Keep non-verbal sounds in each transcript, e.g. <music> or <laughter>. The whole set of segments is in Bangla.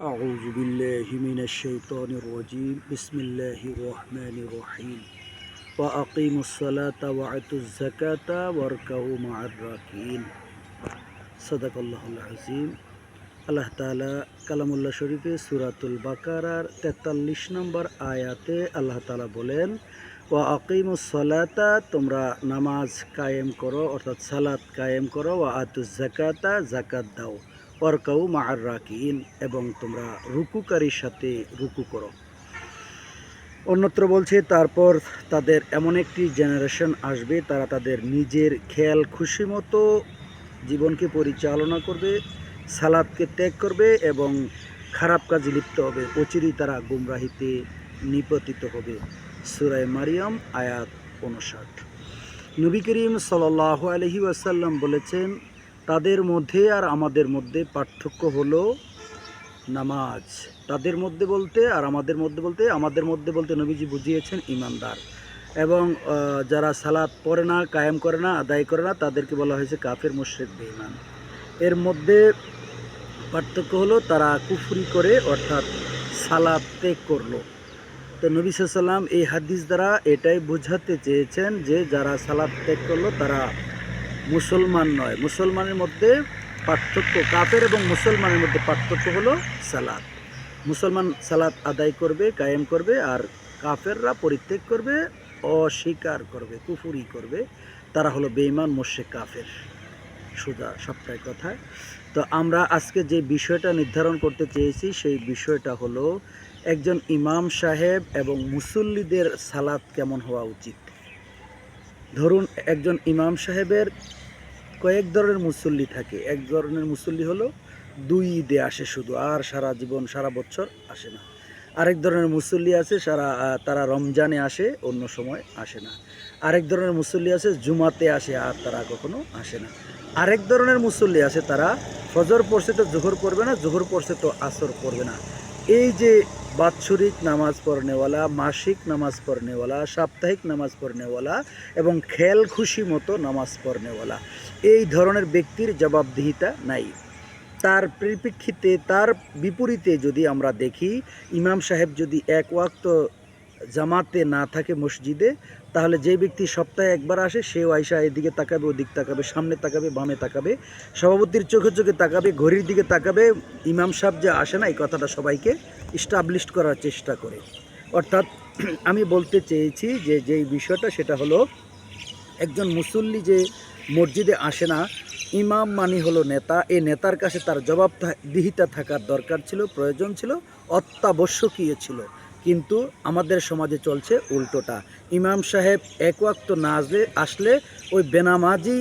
أعوذ بالله من الشيطان الرجيم بسم الله الرحمن الرحيم وأقيموا الصلاة وأتوا الزكاة واركعوا مع الراكعين صدق الله العظيم আল্লাহ তালা কালামুল্লাহ শরীফে সুরাতুল বাকারার তেতাল্লিশ নম্বর আয়াতে আল্লাহ তালা বলেন ও আকিমুস সালাতা তোমরা নামাজ কায়েম করো অর্থাৎ সালাত কায়েম করো ও আতুস জাকাতা জাকাত দাও অরকাউ মার রাকিন এবং তোমরা রুকুকারীর সাথে রুকু করো। অন্যত্র বলছে, তারপর তাদের এমন একটি জেনারেশন আসবে, তারা তাদের নিজের খেয়াল খুশি মতো জীবনকে পরিচালনা করবে, সালাদকে ত্যাগ করবে, এবং খারাপ কাজে লিপ্ত হবে, অচিরেই তারা গুমরাহিতে নিপতিত হবে। সুরায় মারিয়াম, আয়াত উনষাট নবী করিম সাল্লাহ আলহি ওয়াসাল্লাম বলেছেন তাদের মধ্যে আর আমাদের মধ্যে পার্থক্য হলো নামাজ। তাদের মধ্যে বলতে আর আমাদের মধ্যে বলতে, আমাদের মধ্যে বলতে নবীজি বুঝিয়েছেন ইমানদার। এবং যারা সালাদ পড়ে না, কায়েম করে না, আদায় করে না, তাদেরকে বলা হয়েছে কাফের, মুশরিক, বেঈমান। এর মধ্যে পার্থক্য হলো তারা কুফরি করে, অর্থাৎ সালাদ ত্যাগ করল। তো নবী সাল্লাম এই হাদিস দ্বারা এটাই বোঝাতে চেয়েছেন যে যারা সালাদ ত্যাগ করল, তারা মুসলমান নয়। মুসলমানের মধ্যে পার্থক্য কাফের এবং মুসলমানের মধ্যে পার্থক্য হলো সালাত। মুসলমান সালাত আদায় করবে, কায়েম করবে আর কাফেররা পরিত্যাগ করবে, অস্বীকার করবে, কুফুরি করবে। তারা হলো বেঈমান মোশেক কাফের। সোজা সবটাই কথা। তো আমরা আজকে যে বিষয়টা নির্ধারণ করতে চেয়েছি, সেই বিষয়টা হলো একজন ইমাম সাহেব এবং মুসল্লিদের সালাদ কেমন হওয়া উচিত? ধরুন একজন ইমাম সাহেবের কয়েক ধরনের মুসল্লি থাকে। এক ধরনের মুসল্লি হলো দুই ঈদে আসে শুধু, আর সারা জীবন, সারা বছর আসে না। আরেক ধরনের মুসল্লি আছে, সারা তারা রমজানে আসে, অন্য সময় আসে না। আরেক ধরনের মুসল্লি আছে, জুমাতে আসে, আর তারা কখনো আসে না। আরেক ধরনের মুসল্লি আছে, তারা ফজর পড়ছে তো জোহর পড়বে না, জোহর পড়ছে তো আসর পড়বে না। এই যে বাৎসরিক নামাজ পড়নেওয়ালা, মাসিক নামাজ পড়নেওয়ালা, সাপ্তাহিক নামাজ পড়নেওয়ালা এবং খেল খুশি মতো নামাজ পড়নেওয়ালা, এই ধরনের ব্যক্তির জবাবদিহিতা নাই। তার পরিপ্রেক্ষিতে তার বিপরীতে যদি আমরা দেখি, ইমাম সাহেব যদি এক ওয়াক্ত জামাতে না থাকে মসজিদে, তাহলে যে ব্যক্তি সপ্তাহে একবার আসে, সেও আইসা এদিকে তাকাবে, ওদিক তাকাবে, সামনে তাকাবে, বামে তাকাবে, সভাপতির চোখে চোখে তাকাবে, ঘড়ির দিকে তাকাবে, ইমাম সাহেব যে আসে না, এই কথাটা সবাইকে ইস্টাবলিশ করার চেষ্টা করে। অর্থাৎ <clears throat> আমি বলতে চেয়েছি যে, যেই বিষয়টা, সেটা হলো একজন মুসল্লি যে মসজিদে আসে না, ইমাম মানি হলো নেতা, এই নেতার কাছে তার জবাবদিহিতা থাকার দরকার ছিল, প্রয়োজন ছিল, অত্যাবশ্যকীয় ছিল। কিন্তু আমাদের সমাজে চলছে উল্টোটা। ইমাম সাহেব এক ওয়াক্ত না আসলে ওই বেনামাজি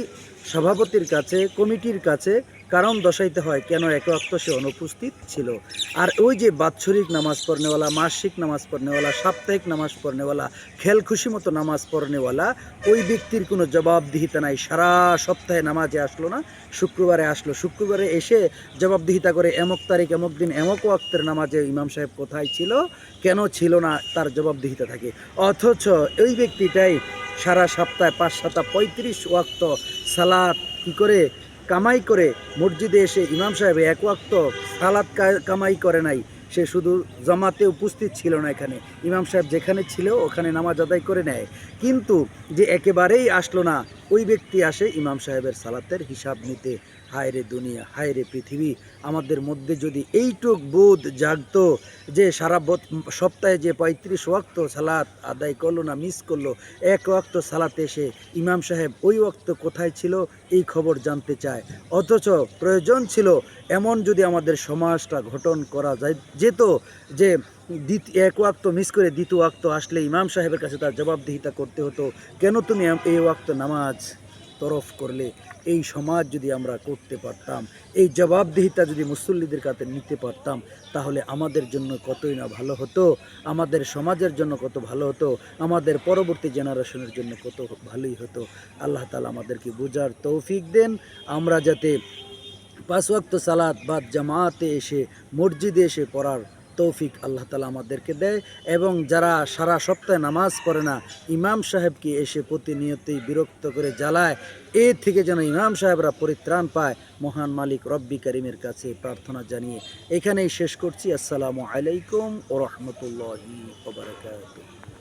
সভাপতির কাছে, কমিটির কাছে কারণ দশাইতে হয় কেন এক ওয়াক্ত সে অনুপস্থিত ছিল? আর ওই যে বাৎসরিক নামাজ পড়নেওয়ালা, মাসিক নামাজ পড়নেওয়ালা, সাপ্তাহিক নামাজ পড়নেওয়ালা খেল খুশি মতো নামাজ পড়নেওয়ালা, ওই ব্যক্তির কোনো জবাবদিহিতা নাই। সারা সপ্তাহে নামাজে আসলো না, শুক্রবারে আসলো। শুক্রবারে এসে জবাবদিহিতা করে, এমক তারিখ, এমক দিন, এমক ওয়াক্তের নামাজে ইমাম সাহেব কোথায় ছিল, কেন ছিল না তার জবাবদিহিতা থাকে। অথচ ওই ব্যক্তিটাই সারা সপ্তাহে পাঁচ সাতা পঁয়ত্রিশ ওয়াক্ত সালাত কী করে কামাই করে মসজিদে এসে ইমাম সাহেব এক ওয়াক্ত সালাত কামাই করে নাই, সে শুধু জমাতে উপস্থিত ছিল না এখানে। ইমাম সাহেব যেখানে ছিল, ওখানে নামাজ আদায় করে নেয়। কিন্তু যে একেবারেই আসলো না, ওই ব্যক্তি আসে ইমাম সাহেবের সালাতের হিসাব নিতে। হায় রে দুনিয়া হায় রে পৃথিবী। আমাদের মধ্যে যদি এইটুক বোধ জাগত যে সারা সপ্তাহে যে পঁয়ত্রিশ ওয়াক্ত সালাত আদায় করল না মিস করল, এক ওয়াক্ত সালাতে এসে ইমাম সাহেব ওই ওয়াক্ত কোথায় ছিল, এই খবর জানতে চায়। অথচ প্রয়োজন ছিল এমন যদি আমাদের সমাজটা গঠন করা যায় যেত যে দ্বিত- এক ওয়াক্ত মিস করে দ্বিতীয় ওয়াক্ত আসলে ইমাম সাহেবের কাছে তার জবাবদিহিতা করতে হতো। কেন তুমি এই ওয়াক্ত নামাজ তরফ করলে? এই সমাজ যদি আমরা করতে পারতাম, এই জবাবদিহিতা যদি মুসল্লিদের কাছে নিতে পারতাম, তাহলে আমাদের জন্য কতই না ভালো হতো, আমাদের সমাজের জন্য কত ভালো হতো, আমাদের পরবর্তী জেনারেশনের জন্য কত ভালোই হতো। আল্লাহ তালা আমাদেরকে বোঝার তৌফিক দেন। আমরা যাতে পাঁচ ওয়াক্ত সালাত বা জামাতে এসে মসজিদে এসে পড়ার তৌফিক আল্লাহ তালা আমাদেরকে দেয় এবং যারা সারা সপ্তাহে নামাজ পড়ে না, ইমাম সাহেবকে এসে প্রতিনিয়তই বিরক্ত করে জ্বালায়। এ থেকে যেন ইমাম সাহেবরা পরিত্রাণ পায়, মহান মালিক রব্বি করিমের কাছে প্রার্থনা জানিয়ে। এখানেই শেষ করছি। আসসালামু আলাইকুম ও রহমতুল্লাহি